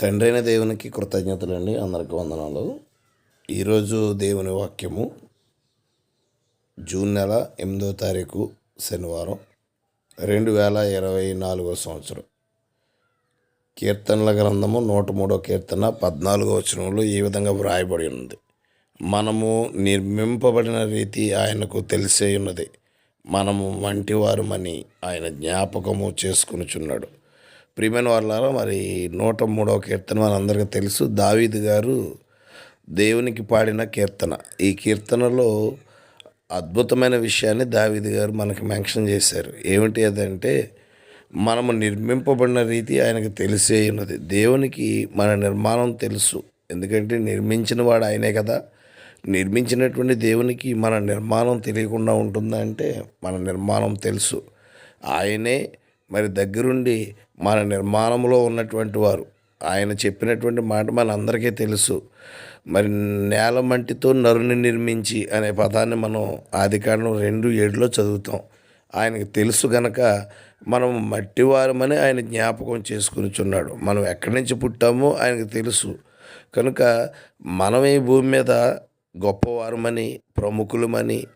తండ్రైన దేవునికి కృతజ్ఞతలండి. అందరికి వందనాలు. ఈరోజు దేవుని వాక్యము జూన్ నెల ఎనిమిదో తారీఖు శనివారం రెండు వేల ఇరవై నాలుగో సంవత్సరం. కీర్తనల గ్రంథము నూట మూడో కీర్తన పద్నాలుగో వచనంలో ఈ విధంగా వ్రాయబడి ఉంది మనము నిర్మింపబడిన రీతి ఆయనకు తెలిసే ఉన్నది. మనము వంటివారమని ఆయన జ్ఞాపకము చేసుకునిచున్నాడు. ప్రియమైన వాళ్ళారా మరి నూట మూడవ కీర్తన మనందరికీ తెలుసు. దావీద్ గారు దేవునికి పాడిన కీర్తన. ఈ కీర్తనలో అద్భుతమైన విషయాన్ని దావీద్ గారు మనకి మెన్షన్ చేశారు. ఏమిటి అదంటే మనము నిర్మింపబడిన రీతి ఆయనకు తెలిసే ఉన్నది. దేవునికి మన నిర్మాణం తెలుసు. ఎందుకంటే నిర్మించిన వాడు ఆయనే కదా. నిర్మించినటువంటి దేవునికి మన నిర్మాణం తెలియకుండా ఉంటుందా అంటే మన నిర్మాణం తెలుసు. ఆయనే మరి దగ్గరుండి మన నిర్మాణంలో ఉన్నటువంటి వారు. ఆయన చెప్పినటువంటి మాట మన అందరికీ తెలుసు. మరి నేల మంటితో నరుని నిర్మించి అనే పదాన్ని మనం ఆదికాండం రెండు ఏడులో చదువుతాం. ఆయనకు తెలుసు గనక మనం మట్టివారమని ఆయన జ్ఞాపకం చేసుకునిచున్నాడు. మనం ఎక్కడి నుంచి పుట్టామో ఆయనకు తెలుసు. కనుక మనం ఈ భూమి మీద గొప్పవారమని ప్రముఖులమని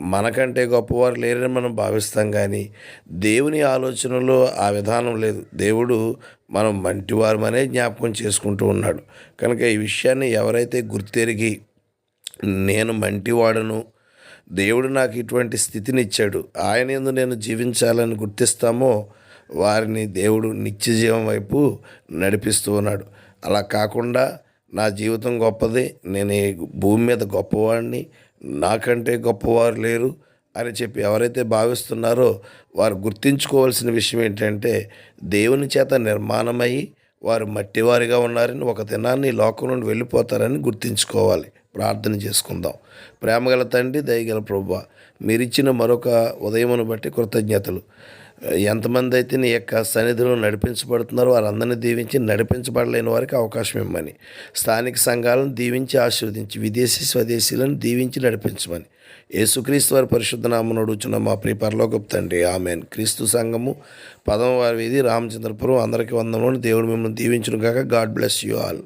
మనకంటే గొప్పవారు లేరని మనం భావిస్తాం కానీ దేవుని ఆలోచనలో ఆ విధానం లేదు. దేవుడు మనం మంటివారమనే జ్ఞాపకం చేసుకుంటూ ఉన్నాడు. కనుక ఈ విషయాన్ని ఎవరైతే గుర్తెరిగి నేను మంటివాడను దేవుడు నాకు ఇటువంటి స్థితిని ఇచ్చాడు ఆయన ఎందు నేను జీవించాలని గుర్తిస్తామో వారిని దేవుడు నిత్య జీవం వైపు నడిపిస్తూ ఉన్నాడు. అలా కాకుండా నా జీవితం గొప్పది నేను భూమి మీద గొప్పవాడిని నాకంటే గొప్పవారు లేరు అని చెప్పి ఎవరైతే భావిస్తున్నారో వారు గుర్తించుకోవాల్సిన విషయం ఏంటంటే దేవుని చేత నిర్మాణమై వారు మట్టివారిగా ఉన్నారని ఒక దినాన్ని లోకం నుండి వెళ్ళిపోతారని గుర్తించుకోవాలి. ప్రార్థన చేసుకుందాం. ప్రేమగల తండ్రి దయగల ప్రభు మీరిచ్చిన మరొక ఉదయమును బట్టి కృతజ్ఞతలు. ఎంతమంది అయితే నీ యొక్క సన్నిధిలో నడిపించబడుతున్నారో వారందరినీ దీవించి నడిపించబడలేని వారికి అవకాశం ఇవ్వమని స్థానిక సంఘాలను దీవించి ఆశీర్వదించి విదేశీ స్వదేశీలను దీవించి నడిపించమని. యేసుక్రీస్తు వారి పరిశుద్ధ నామను అడుగుచున్న మా ప్రియ పరలోకపు తండ్రి ఆమెన్. క్రీస్తు సంఘము పదమవారి వీధి రామచంద్రపురం అందరికీ వందములను దేవుడు మిమ్మల్ని దీవించును కాక గాడ్ బ్లెస్ యూ ఆల్.